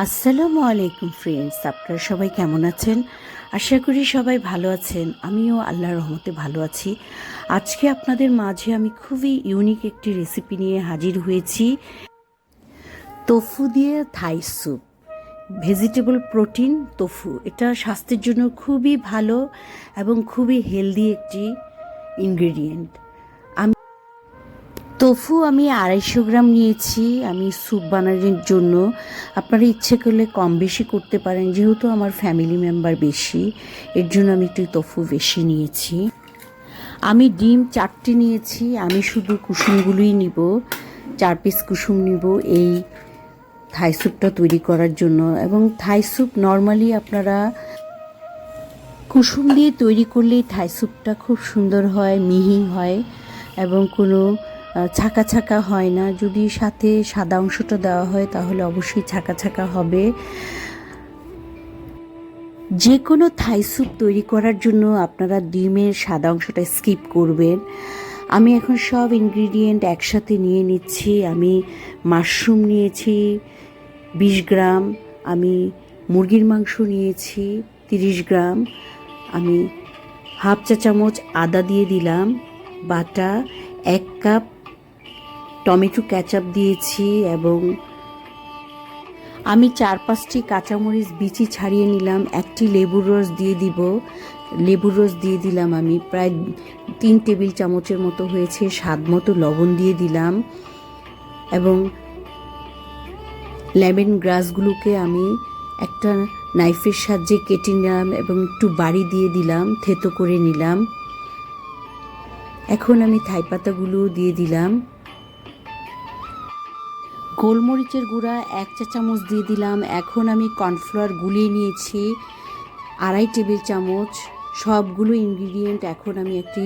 আসসালামু আলাইকুম ফ্রেন্ডস আপনারা সবাই কেমন আছেন? আশা করি সবাই ভালো আছেন, আমিও আল্লাহর রহমতে ভালো আছি। আজকে আপনাদের মাঝে আমি খুবই ইউনিক একটি রেসিপি নিয়ে হাজির হয়েছি। তোফু দিয়ে Thai soup vegetable protein tofu এটা স্বাস্থ্যের জন্য খুবই ভালো এবং খুবই হেলদি একটি ইনগ্রেডিয়েন্ট তোফু, আমি আড়াইশো গ্রাম নিয়েছি, আমি স্যুপ বানানোর জন্য। আপনারা ইচ্ছে করলে কম বেশি করতে পারেন, যেহেতু আমার ফ্যামিলি মেম্বার বেশি, এর জন্য আমি একটু তোফু বেশি নিয়েছি। আমি ডিম চারটে নিয়েছি, আমি শুধু কুসুমগুলোই নিব, চার পিস কুসুম নিব এই থাই স্যুপটা তৈরি করার জন্য। এবং থাই স্যুপ নর্মালি আপনারা কুসুম দিয়ে তৈরি করলে থাই স্যুপটা খুব সুন্দর হয়, মিহি হয়, এবং কোনো ছাকা ছাকা হয় না। যদি সাথে সাদা অংশটা দেওয়া হয়, তাহলে অবশ্যই ছাকা ছাকা হবে। যে কোনো থাই স্যুপ তৈরি করার জন্য আপনারা ডিমের সাদা অংশটা স্কিপ করবেন। আমি এখন সব ইনগ্রিডিয়েন্ট একসাথে নিয়ে নিচ্ছি। আমি মাশরুম নিয়েছি, বিশ গ্রাম। আমি মুরগির মাংস নিয়েছি, তিরিশ গ্রাম। আমি হাফ চা চামচ আদা দিয়ে দিলাম। বাটা এক কাপ টমেটো ক্যাচাপ দিয়েছি এবং আমি চার পাঁচটি কাঁচামরিচ, বিচি ছাড়িয়ে নিলাম, একটি লেবুর রস দিয়ে দিব। লেবুর রস দিয়ে দিলাম আমি, প্রায় তিন টেবিল চামচের মতো হয়েছে, স্বাদ মতো লবণ দিয়ে দিলাম এবং লেমন গ্রাসগুলোকে আমি একটা নাইফের সাহায্যে কেটে নিলাম এবং একটু বাড়ি দিয়ে দিলাম, থেতো করে নিলাম। এখন আমি থাই পাতাগুলো দিয়ে দিলাম। গোলমরিচের গুঁড়া এক চা চামচ দিয়ে দিলাম। এখন আমি কর্নফ্লাওয়ার গুলিয়ে নিয়েছি। আড়াই টেবিল চামচ। সবগুলো ইনগ্রিডিয়েন্ট এখন আমি একটি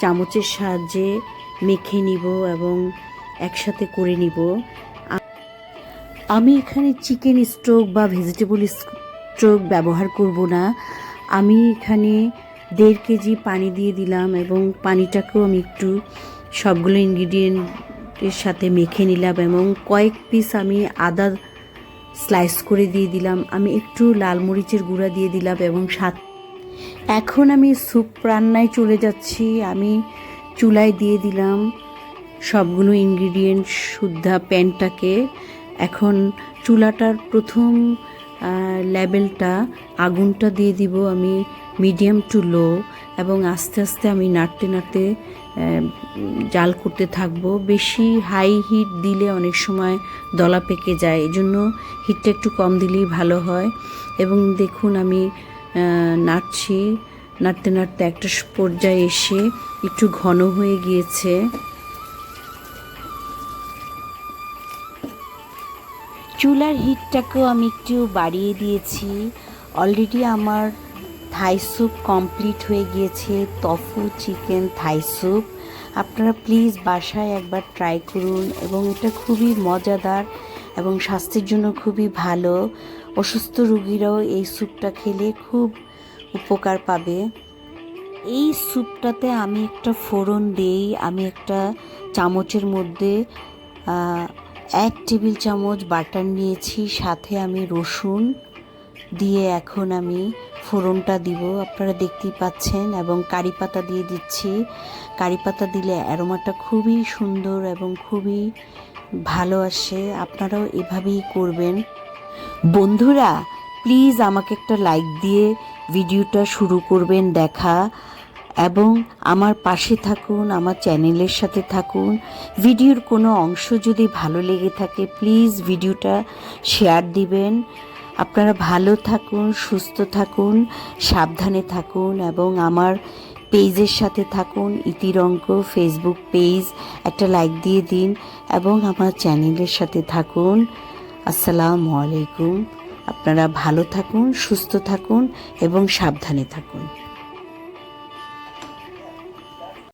চামচের সাহায্যে মেখে নিব এবং একসাথে করে নিব। আমি এখানে চিকেন স্ট্রোক বা ভেজিটেবল স্ট্রোক ব্যবহার করব না। আমি এখানে দেড় কেজি পানি দিয়ে দিলাম এবং পানিটাকেও আমি একটু সবগুলো ইনগ্রিডিয়েন্টের সাথে মেখে নিলাম এবং কয়েক পিস আমি আদা স্লাইস করে দিয়ে দিলাম। আমি একটু লাল মরিচের গুঁড়া দিয়ে দিলাম এবং সাত এখন আমি স্যুপ রান্নায় চলে যাচ্ছি। আমি চুলায় দিয়ে দিলাম সবগুলো ইনগ্রিডিয়েন্ট শুদ্ধা প্যানটাকে। এখন চুলাটার প্রথম লেভেলটা আগুনটা দিয়ে দিব আমি মিডিয়াম টু লো এবং আস্তে আস্তে আমি নাড়তে নাড়তে জাল করতে থাকব। বেশি হাই হিট দিলে অনেক সময় দলা পেকে যায়। এই জন্য হিটটা একটু কম দিলেই ভালো হয়। এবং দেখুন আমি নাড়ছি। নাড়তে নাড়তে একটা পর্যায়ে এসে একটু ঘন হয়ে গিয়েছে। চুলার হিটটাকেও আমি একটু বাড়িয়ে দিয়েছি। অলরেডি আমার থাই স্যুপ কমপ্লিট হয়ে গিয়েছে তফু চিকেন থাই স্যুপ। আপনারা প্লিজ বাসায় একবার ট্রাই করুন এবং এটা খুবই মজাদার এবং স্বাস্থ্যের জন্য খুবই ভালো। অসুস্থ রুগীরাও এই স্যুপটা খেলে খুব উপকার পাবে। এই স্যুপটাতে আমি একটা ফোড়ন দেই, আমি একটা চামচের মধ্যে এক টেবিল চামচ বাটার নিয়েছি, সাথে আমি রসুন। দিয়ে এখন আমি ফোড়নটা দিব। আপনারা দেখতেই পাচ্ছেন এবং কারি পাতা দিয়ে দিচ্ছি। কারি পাতা দিলে অ্যারোমাটা খুবই সুন্দর এবং খুবই ভালো আসে। আপনারাও এভাবেই করবেন। বন্ধুরা, প্লিজ আমাকে একটা লাইক দিয়ে ভিডিওটা শুরু করবেন দেখা। এবং আমার পাশে থাকুন, আমার চ্যানেলের সাথে থাকুন। ভিডিওর কোনো অংশ যদি ভালো লেগে থাকে, প্লিজ ভিডিওটা শেয়ার দিবেন। আপনারা ভালো থাকুন, সুস্থ থাকুন, সাবধানে থাকুন এবং আমার পেজের সাথে থাকুন ইতিরঙ্ক ফেসবুক পেজ একটা লাইক দিয়ে দিন এবং আমার চ্যানেলের সাথে থাকুন। আসসালামু আলাইকুম। আপনারা ভালো থাকুন, সুস্থ থাকুন এবং সাবধানে থাকুন।